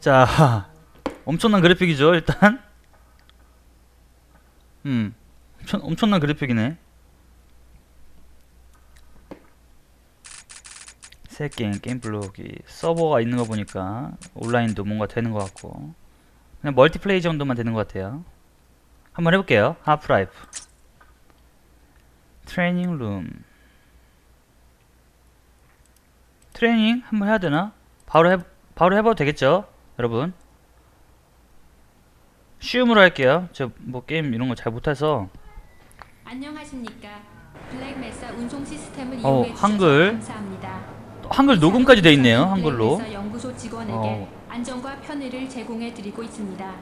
자, 엄청난 그래픽이죠, 일단. 음, 엄청, 엄청난 그래픽이네. 새 게임, 게임 블록이 서버가 있는 거 보니까 온라인도 뭔가 되는 것 같고 그냥 멀티플레이 정도만 되는 것 같아요. 한번 해볼게요. 하프라이프 트레이닝 룸 트레이닝 한번 해야 되나? 바로 해 바로 해봐도 되겠죠, 여러분? 쉬움으로 할게요. 저뭐 게임 이런 거 잘 못해서 안녕하십니까. 블랙메사 운송 시스템을 어, 이용해 한글. 감사합니다. 또 한글 녹음까지 돼 있네요, 한글로. 연구소 직원에게 어. 안전과 편의를 제공해 드리고 있습니다.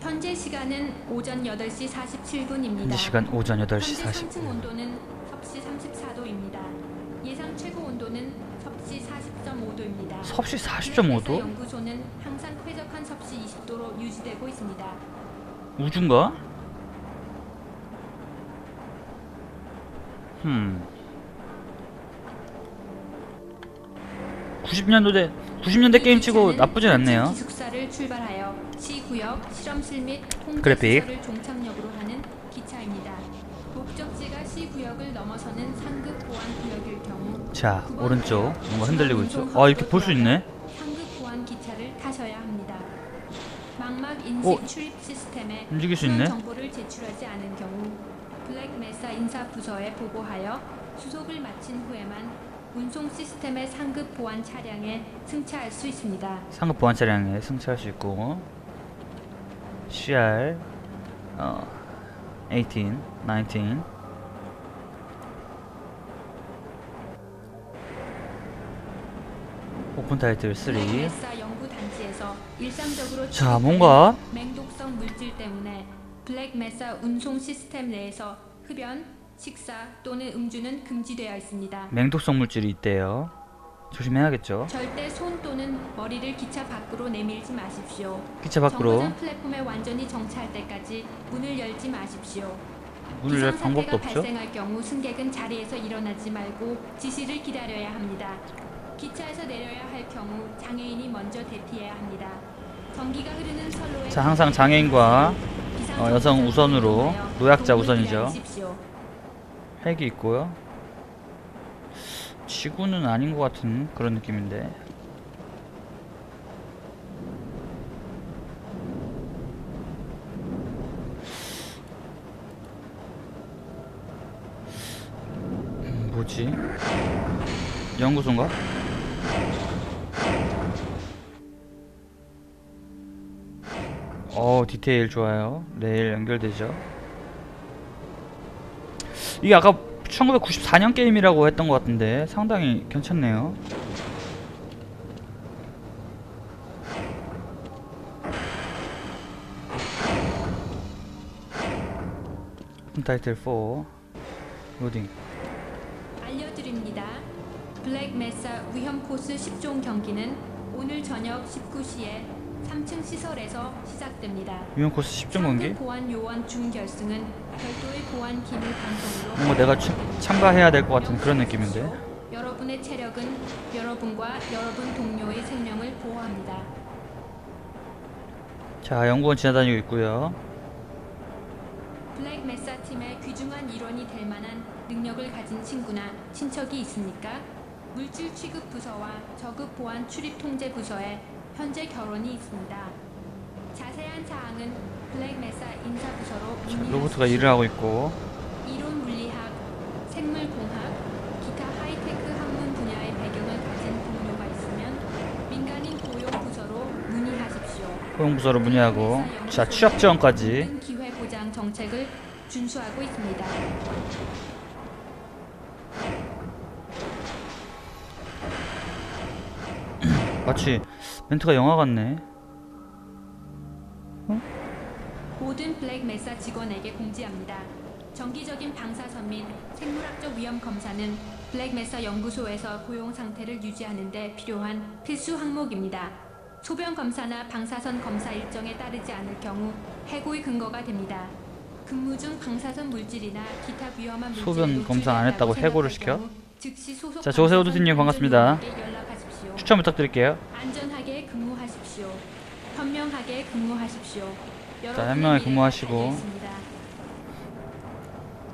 현재 시간은 오전 8시 47분입니다. 현재 시간 오전 8시 현재 40분. 상층 온도는 섭씨 34도입니다. 예상 최고 온도는 섭씨 40.5도입니다. 섭씨 40.5도? 연구소는 항상 쾌적한 섭씨 20도로 유지되고 있습니다. 우주인가? 흠. 90년도대 90년대 게임 치고 나쁘진 않네요. 기숙사를 출발하여 시구역, 실험실 및 그래픽. 종착역으로 하는 기차입니다. 목적지가 시구역을 넘어서는 상급 보안 구역일 경우 자, 오른쪽 뭔가 흔들리고 있죠. 아, 이렇게 볼 수 있네. 상급 보안 기차를 타셔야 합니다. 망막 인식 오, 출입 시스템에 움직일 수 있네. 정보를 제출하지 않은 경우 블랙 메사 인사 부서에 보고하여 수속을 마친 후에만 운송 시스템의 상급 보안 차량에 승차할 수 있습니다. 상급 보안 차량에 승차할 수 있고 CR 어 18, 19 오픈 타이틀 3 블랙메사 연구 단지에서 일상적으로 자, 뭔가 맹독성 물질 때문에 블랙 메사 운송 시스템 내에서 흡연, 식사 또는 음주는 금지되어 있습니다. 맹독성 물질이 있대요. 조심해야겠죠. 절대 손 또는 머리를 기차 밖으로 내밀지 마십시오. 기차 밖으로 정거장 플랫폼에 완전히 정차할 때까지 문을 열지 마십시오. 문을 열 방법도 없죠. 발생할 경우 승객은 자리에서 일어나지 말고 지시를 기다려야 합니다. 기차에서 내려야 할 경우 장애인이 먼저 대피해야 합니다. 전기가 흐르는 선로에 자, 항상 장애인과 어, 여성 우선으로 노약자 우선이죠. 핵이 있고요. 지구는 아닌 것 같은 그런 느낌인데. 음, 뭐지? 연구소인가? 어 디테일 좋아요. 내일 연결되죠. 이게 아까 1994년 게임이라고 했던 것 같은데 상당히 괜찮네요. 타이틀 4 로딩 알려드립니다. 블랙 메사 위험 코스 10종 경기는 오늘 저녁 19시에 3층 시설에서 시작됩니다. 위험 코스 10종 경기? 보안 요원 준결승은 별도의 보안 기밀 방송으로 뭔가 내가 참, 참가해야 될 것 같은 그런 느낌인데 여러분의 체력은 여러분과 여러분 동료의 생명을 보호합니다. 자 연구원 지나다니고 있고요 블랙 메사 팀의 귀중한 일원이 될 만한 능력을 가진 친구나 친척이 있습니까? 물질 취급 부서와 저급 보안 출입 통제 부서에 현재 결혼이 있습니다. 자세한 사항은 블랙 메사 인사 부서로 자, 문의하십시오. 로봇가 일을 하고 있고 이론 물리학, 생물 공학, 기타 하이테크 학문 분야의 배경을 가진 동료가 있으면 민간인 고용 부서로 문의하십시오. 고용 부서로 문의하고 자 취업 지원까지 정책을 준수하고 있습니다. 마치 멘트가 영화 같네 모든 블랙 메사 직원에게 공지합니다. 정기적인 방사선 및 생물학적 위험 검사는 블랙 메사 연구소에서 고용 상태를 유지하는 데 필요한 필수 항목입니다. 소변 검사나 방사선 검사 일정에 따르지 않을 경우 해고의 근거가 됩니다. 근무 중 방사선 물질이나 기타 위험한 소변 검사 안 했다고 해고를 시켜? 자, 조세호 도지님 반갑습니다. 추천 부탁드릴게요. 안전하게 근무하십시오. 현명하게 근무하십시오. 여러분의 현명하게 근무하시고.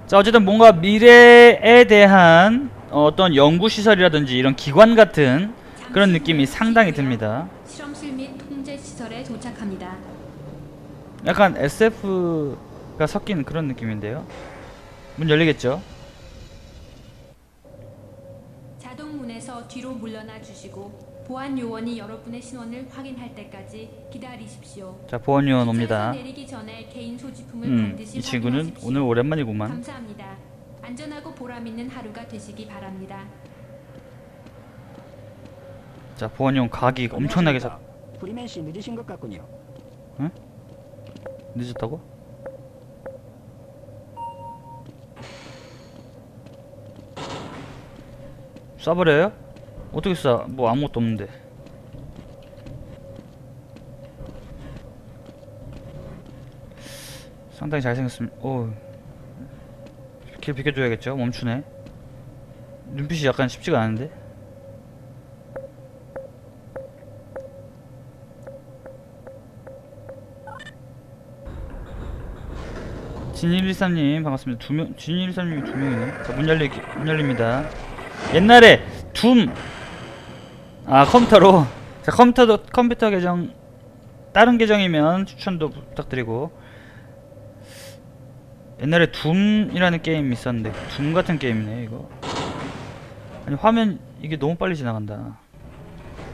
자 어쨌든 뭔가 미래에 대한 어떤 연구 시설이라든지 이런 기관 같은 그런 느낌이 상당히 듭니다. 실험실 및 통제 시설에 도착합니다. 약간 SF 가 섞인 그런 느낌인데요. 문 열리겠죠? 자동 문에서 뒤로 물러나 주시고 보안 요원이 여러분의 신원을 확인할 때까지 기다리십시오. 자 보안 요원 옵니다. 기차에서 내리기 전에 개인 소지품을 음, 반드시 이 친구는 확인하십시오. 오늘 오랜만이구만. 감사합니다. 안전하고 보람 있는 하루가 되시기 바랍니다. 자 보안 요원 각이 엄청나게 작 프리맨 씨 늦으신 것 같군요. 늦었다고? 쏴버려요? 어떻게 쏴? 뭐 아무것도 없는데 상당히 잘생겼습니다 오. 길 비켜줘야겠죠? 멈추네 눈빛이 약간 쉽지가 않은데? 진일일삼님 반갑습니다. 두 명, 진일일삼님이 두 명이네. 자, 문 열리, 문 열립니다. 옛날에 둠, 아 컴퓨터로, 자 컴퓨터도 컴퓨터 계정 다른 계정이면 추천도 부탁드리고. 옛날에 둠이라는 게임 있었는데 둠 같은 게임이네 이거. 아니 화면 이게 너무 빨리 지나간다.